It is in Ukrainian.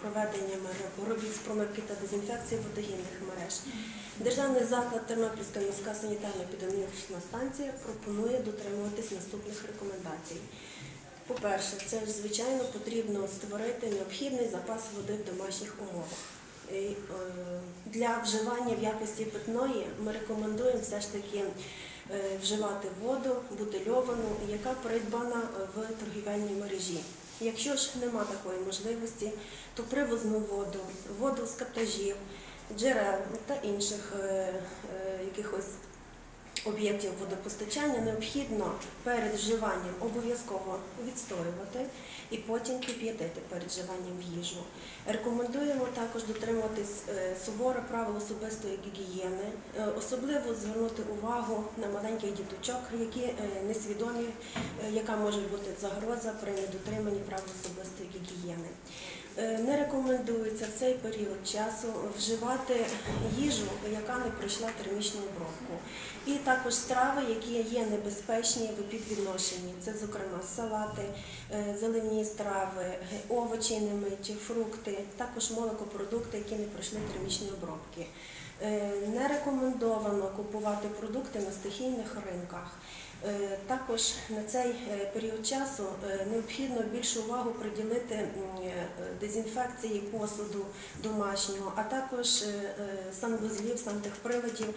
проведенням робіт з промивки та дезінфекції водогінних мереж. Державний заклад Тернопільська міська санітарно-епідеміологічна станція пропонує дотримуватись наступних рекомендацій. По-перше, це ж звичайно потрібно створити необхідний запас води в домашніх умовах. Е, Для вживання в якості питної ми рекомендуємо все ж таки е, вживати воду бутильовану, яка придбана в торгівельній мережі. Якщо ж нема такої можливості, то привозну воду, воду з каптажів, джерел та інших е, е, якихось об'єктів водопостачання необхідно перед вживанням обов'язково відстоювати і потім кип'ятити перед вживанням в їжу. Рекомендуємо також дотримуватись е, суворо правил особистої гігієни, е, особливо звернути увагу на маленьких діточок, які е, несвідомі, яка може бути загроза при недотриманні правил особистої гігієни. Е, рекомендується в цей період часу вживати їжу, яка не пройшла термічну обробку. І також страви, які є небезпечні в підвідношенні. Це, зокрема, салати, зелені заливні страви, е, овочі немиті, фрукти, також молокопродукти, які не пройшли термічні обробки. Е, Не рекомендовано купувати продукти на стихійних ринках. Е, Також на цей е, період часу необхідно більшу увагу приділити дезінфекції посуду домашнього, а також санвузлів, сантехприладів,